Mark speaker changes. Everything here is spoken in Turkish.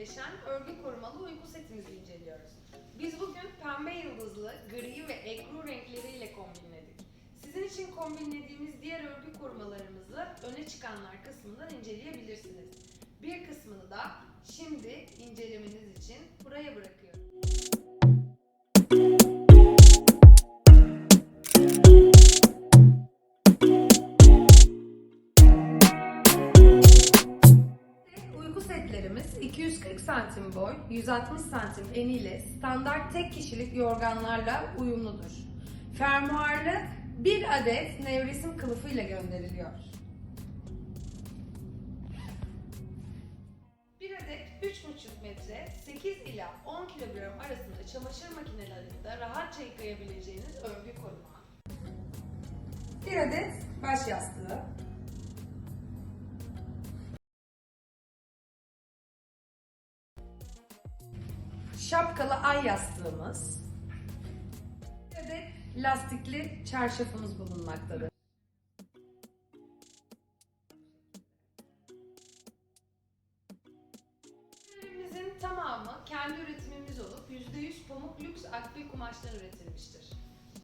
Speaker 1: klasikleşen örgü korumalı uyku setimizi inceliyoruz. Biz bugün pembe yıldızlı, gri ve ekru renkleriyle kombinledik. Sizin için kombinlediğimiz diğer örgü korumalarımızı öne çıkanlar kısmından inceleyebilirsiniz. Bir kısmını da şimdi incelemeniz için buraya bırakıyorum. Uyku setlerimiz 240 santim boy, 160 santim eniyle standart tek kişilik yorganlarla uyumludur. Fermuarlı bir adet nevresim kılıfıyla gönderiliyor. Bir adet 3,5 metre 8 ila 10 kilogram arasında çamaşır makinelerinde rahatça yıkayabileceğiniz örgü koruma. Bir adet baş yastığı, şapkalı ay yastığımız ve de lastikli çarşafımız bulunmaktadır. Ürünlerimizin tamamı kendi üretimimiz olup %100 pamuk lüks akbil kumaştan üretilmiştir.